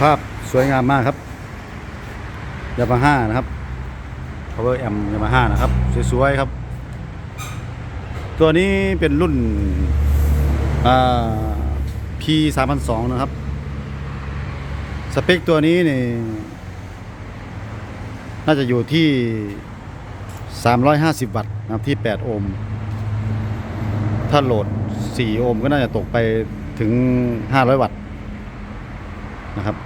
ภาพสวยงามมากครับยามาฮ่านะครับ power amp ยามาฮ่านะครับ สวยๆครับ ตัวนี้เป็นรุ่นอ่า P 3 0 0นะครับ สเปคตัวนี้นี่น่าจะอยู่ที่ 350 วัตต์นะครับที่ 8 โอห์ม ถ้าโหลด 4 โอห์มก็น่าจะตกไปถึง 500 วัตต์ นะครับ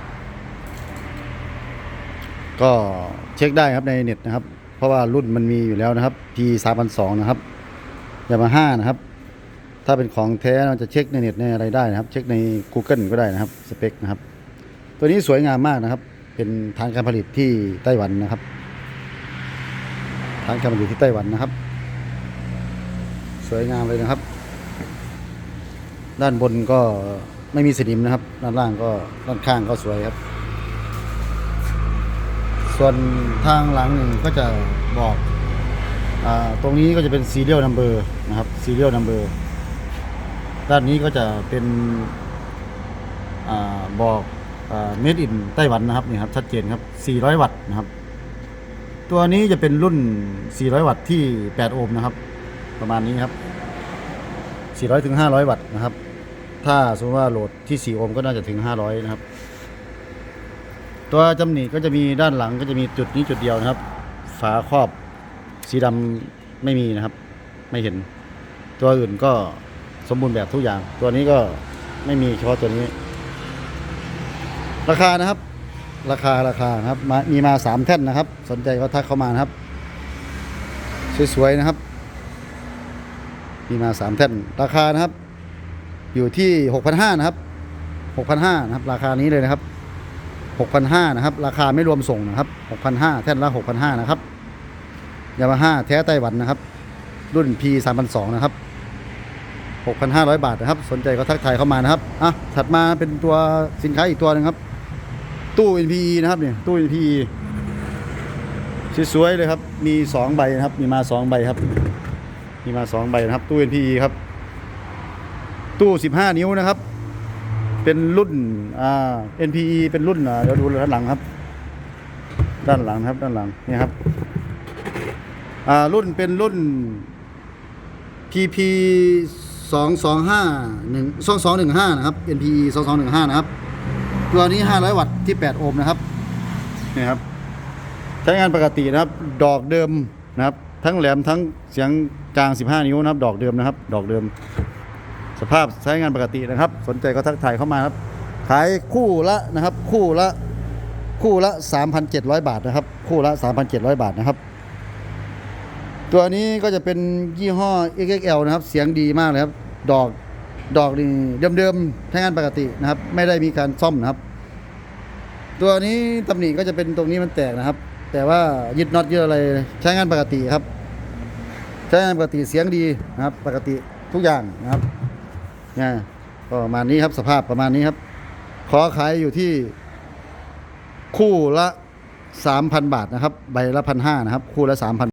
ก็เช็คได้ครับในเน็ตนะครับ เพราะว่ารุ่นมันมีอยู่แล้วนะครับ P 3 0 0นะครับยามาฮ่านะครับ ถ้าเป็นของแท้เราจะเช็คในเน็ตในอะไรได้นะครับ เช็คใน Google ก็ได้นะครับสเปคนะครับ ตัวนี้สวยงามมากนะครับ เป็นฐานการผลิตที่ไต้หวันนะครับฐานการผลิตที่ไต้หวันนะครับ สวยงามเลยนะครับ ด้านบนก็ ไม่มีสนิมนะครับ ด้านล่างก็ด้านข้างก็สวยครับ ส่วนทางหลังหนี่งก็จะบอกอตรงนี้ก็จะเป็น serial number นะครับ serial number ด้านนี้ก็จะเป็นอบอกเมดอินไต้หวันนะครับนี่ครับชัดเจนครับ 400 วัตต์นะครับ ตัวนี้จะเป็นรุ่น 400 วัตต์ที่ 8 โอห์มนะครับ ประมาณนี้ครับ 400ถึง500 วัตต์นะครับ ถ้าสมมติว่าโหลดที่ 4 โอห์มก็น่าจะถึง 500 นะครับ ตัวจำหนีก็จะมีด้านหลังก็จะมีจุดนี้จุดเดียวนะครับ ฝาครอบสีดำไม่มีนะครับ ไม่เห็น ตัวอื่นก็สมบูรณ์แบบทุกอย่าง ตัวนี้ก็ไม่มีเฉพาะตัวนี้ ราคานะครับ ราคาราคานะครับมามีมาสามแท่นนะครับ สนใจก็ทักเข้ามานะครับ สวยๆนะครับ มีมาสามแท่นราคานะครับ อยู่ที่หกพันะครับหกพันะครับ ราคานี้เลยนะครับหกพันะครับ ราคาไม่รวมส่งนะครับหกพันห้าแท่นละหกพันะครับยามาฮ่าแท้ไต้หวันนะครับ รุ่น P 3 0 0นะครับ6,500 บาทนะครับ สนใจก็ทักทายเข้ามานะครับอะถัดมาเป็นตัวสินค้าอีกตัวหนึงครับ ตู้ NPE นะครับเนี่ยตู้ NPE สวยๆเลยครับ มี 2 ใบนะครับ มีมา 2 ใบครับ มีมา 2 ใบนะครับ ตู้ NPE ครับ ตู้ 15 นิ้วนะครับ เป็นรุ่นอ่า NPE เป็นรุ่นอ่าเดี๋ยวดูด้านหลังครับ ด้านหลังครับ ด้านหลังนี่ครับอ่ารุ่นเป็นรุ่น PP สองสองห้าหนึ่งสองสองหนึ่งห้านะครับ NPE สองสองหนึ่งห้านะครับ ตัวนี้ห้าร้อยวัตต์ที่แปดโอห์มนะครับนี่ครับ ใช้งานปกตินะครับ ดอกเดิมนะครับ ทั้งแหลมทั้งเสียงกลาง15นิ้วนะครับ ดอกเดิมนะครับ ดอกเดิม สภาพใช้งานปกตินะครับ สนใจก็ทักทายเข้ามาครับ ขายคู่ละนะครับ คู่ละคู่ละ 3,700 บาทนะครับ คู่ละ 3,700 บาทนะครับ ตัวนี้ก็จะเป็นยี่ห้อ XXL นะครับ เสียงดีมากเลยครับ ดอกดอกนี่เดิมๆใช้งานปกตินะครับ ไม่ได้มีการซ่อมนะครับ ตัวนี้ตำหนิก็จะเป็นตรงนี้มันแตกนะครับ แต่ว่ายึดน็อตยึดอะไรใช้งานปกติครับ ใช้งานปกติเสียงดีนะครับ ปกติทุกอย่างนะครับ นะก็ประมาณนี้ครับสภาพประมาณนี้ครับ ขอขายอยู่ที่คู่ละ 3,000 บาทนะครับ ใบละพันห้านะครับ คู่ละ3,000